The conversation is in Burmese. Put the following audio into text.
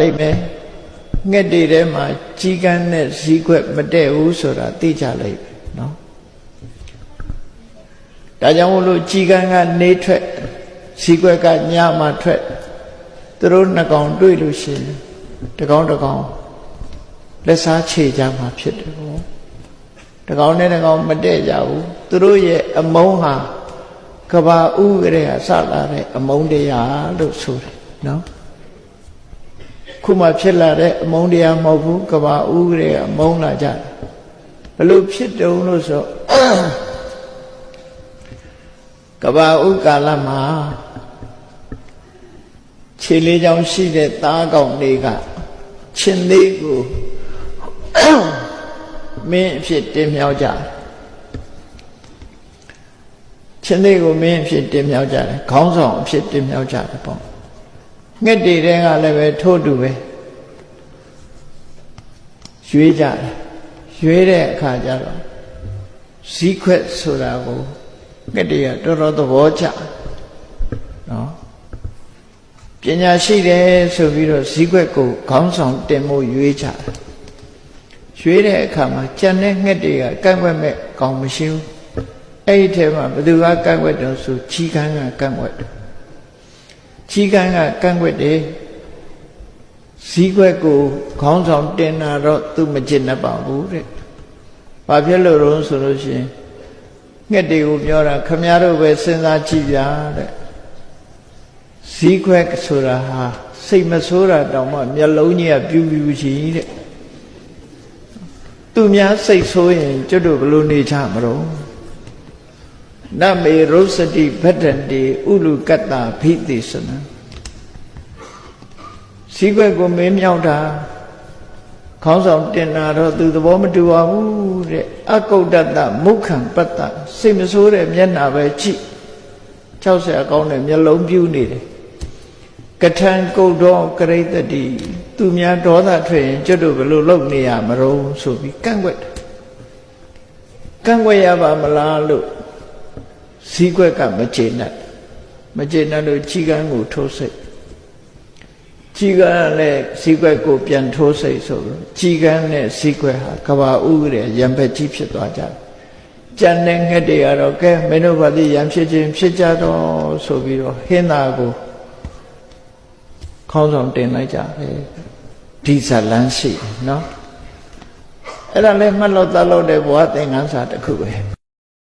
လိမ့်မယ်ငှက်တွေထဲမှာကြီးကန်းနဲ့ဇီးခွက်မတည့်ဘူးဆိုတာသိကြလိမ့်မယ်နော်ဒါကြောင့်မို့လို့ကြီးကန်းကနေထွက်ဇီးခွက်ကညမှထွက်သူတို့နှစ်ကောင်တွေ့လို့ရှိရင်တကောင်တကောင်လက်စားခြေကြမှာဖြစ်တယ်ဗောတကောင်နဲ့တကောင်မတည့်ကြဘူးသူတို့ရဲ့အမုန်းဟာကဘာဥကရေကစလာတဲ့အမုန်းတရားလို့ဆိုတယ်နော် ခုမှဖြစ်လာတဲ့အမုန်းတရားမဟုတ်ဘူးကဘာဥကရေကမုန်းလာကြတယ်ဘလို့ဖြစ်တုံလို့ဆိုကဘာဥကာလမှာခြေလေးချောင်းရှိတဲ့သားကောင်တွေကချင်းသေးကိုမင်းအဖြစ်တင်မြောက်ကြတယ်ချင်းသေးကိုမင်းအဖြစ်တင်မြောက်ကြတယ်ခေါင်းဆောင်အဖြစ်တင်မြောက်ကြတယ်ပေါ့ ငှက်တွေတဲကလည်းပဲထိုးတူပဲရွေးကြတယ်ရွေးတဲ့အခါကျတော့ဇီးခွက်ဆိုတာကိုငှက်တွေကတော်တော်သဘောကျနော်ပညာရှိတယ်ဆိုပြီးတော့ဇီးခွက်ကိုခေါင်းဆောင်တင်ဖို့ရွေးကြတယ်ရွေးတဲ့အခါမှာကြံတဲ့ငှက်တွေကကန့်ွက်မဲ့ကောင်းမရှိဘူးအဲ့ဒီထဲမှာဘယ်သူကကန့်ွက်တော့ဆိုချီကန်းကကန့်ွက်တယ် ချီကန်းကကန့်ွက်တယ်ဇီးခွက်ကိုခေါင်းဆောင်တင်တာတော့သူမကျင်တတ်ပါဘူးတဲ့ဘာဖြစ်လို့လဲဆိုလို့ရှိရင်ငှက်တွေကိုပြောတာခမည်းတော်ပဲစဉ်းစားကြည့်ပြတဲ့ဇီးခွက်ဆိုတာဟာစိတ်မဆိုးတာတောင်မှမျက်လုံးကြီးကပြူးပြူးရှိတဲ့သူများစိတ်ဆိုးရင်ကျွတ်တို့ဘလို့နေချမလို့ နမေရုစတိဗတ္တန္တိဥလူကတ္တဖိတိစနံဇီးခွက်ကိုမင်းမြောက်တာခေါင်းဆောင်တင်တာတော့သူသဘောမတူပါဘူးတဲ့အကုဋ္တတမုခံပတ္တစိတ်မဆိုးတဲ့မျက်နှာပဲကြည့်60အကောင်းတဲ့မျက်လုံးပြူးနေတယ်ကထံကုတ်တော်ကရိတတိသူများဒေါသထွက်ရင်ကျွတ်တို့ဘယ်လိုလုပ်နေရမလို့ဆိုပြီးကန့်ကွက်တယ်ကန့်ကွက်ရပါမလားလို့ ဇီးကွက်ကမကျေနပ်မကျေနပ်လို့ကြီးကန်းကိုထိုးစိတ်ကြီးကန်းနဲ့ဇီးကွက်ကိုပြန်ထိုးစိတ်ဆိုလို့ကြီးကန်းနဲ့ဇီးကွက်ဟာကဘာဥရဲရံပက်ကြီးဖြစ်သွားကြတယ်ကြံတဲ့ငှက်တွေကတော့ကဲမင်းတို့ဘာသိရံဖြစ်ခြင်းဖြစ်ကြတော့ဆိုပြီးတော့ဟင်းသာကိုခေါင်းဆောင်တင်လိုက်ကြတယ်ဒီဇလန်းရှိနော်အဲ့ဒါလည်းမှတ်လို့သတ်လို့တဲ့ဘဝသင်္ကန်းစာတစ်ခုပဲ